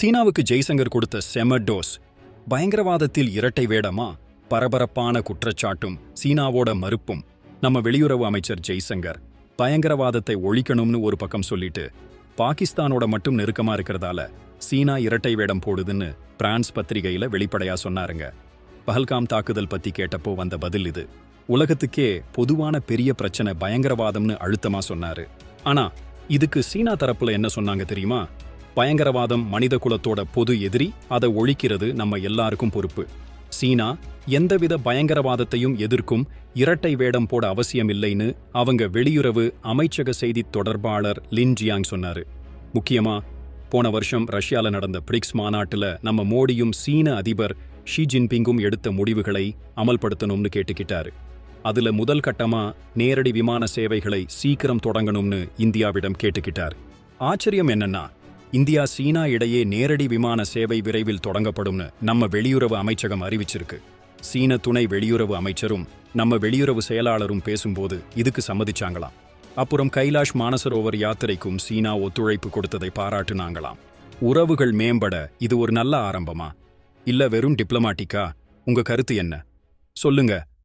சீனாவுக்கு ஜெய்சங்கர் கொடுத்த செம டோஸ் பயங்கரவாதத்தில் இரட்டை வேடமா? பரபரப்பான குற்றச்சாட்டும் சீனாவோட மறுப்பும் நம்ம வெளியுறவு அமைச்சர் ஜெய்சங்கர் பயங்கரவாதத்தை ஒழிக்கணும்னு ஒரு பக்கம் சொல்லிட்டு பாகிஸ்தானோட மட்டும் நெருக்கமா இருக்கிறதால சீனா இரட்டை வேடம் போடுதுன்னு பிரான்ஸ் பத்திரிகையில வெளிப்படையா சொன்னாருங்க. பஹல்காம் தாக்குதல் பத்தி கேட்டப்போ வந்த பதில் இது. உலகத்துக்கே பொதுவான பெரிய பிரச்சனை பயங்கரவாதம்னு அழுத்தமா சொன்னாரு. ஆனா இதுக்கு சீனா தரப்புல என்ன சொன்னாங்க தெரியுமா? பயங்கரவாதம் மனித குலத்தோட பொது எதிரி அதை ஒழிக்கிறது நம்ம எல்லாருக்கும் பொறுப்பு. சீனா எந்தவித பயங்கரவாதத்தையும் எதிர்க்கும் இரட்டை வேடம் போட அவசியம் இல்லைன்னு அவங்க வெளியுறவு அமைச்சக செய்தித் தொடர்பாளர் லின் ஜியாங் சொன்னாரு. முக்கியமா போன வருஷம் ரஷ்யால நடந்த பிரிக்ஸ் மாநாட்டுல நம்ம மோடியும் சீன அதிபர் ஷி ஜின்பிங்கும் எடுத்த முடிவுகளை அமல்படுத்தணும்னு கேட்டுக்கிட்டாரு. அதுல முதல் கட்டமா நேரடி விமான சேவைகளை சீக்கிரம் தொடங்கணும்னு இந்தியாவிடம் கேட்டுக்கிட்டார். ஆச்சரியம் என்னன்னா இந்தியா சீனா இடையே நேரடி விமான சேவை விரைவில் தொடங்கப்படும்னு நம்ம வெளியுறவு அமைச்சகம் அறிவிச்சிருக்கு. சீன துணை வெளியுறவு அமைச்சரும் நம்ம வெளியுறவு செயலாளரும் பேசும்போது இதுக்கு சம்மதிச்சாங்களாம். அப்புறம் கைலாஷ் மானசரோவர் யாத்திரைக்கும் சீனா ஒத்துழைப்பு கொடுத்ததை பாராட்டுனாங்களாம். உறவுகள் மேம்பட இது ஒரு நல்ல ஆரம்பமா? இல்ல வெறும் டிப்ளமாட்டிக்கா? உங்க கருத்து என்ன? சொல்லுங்க.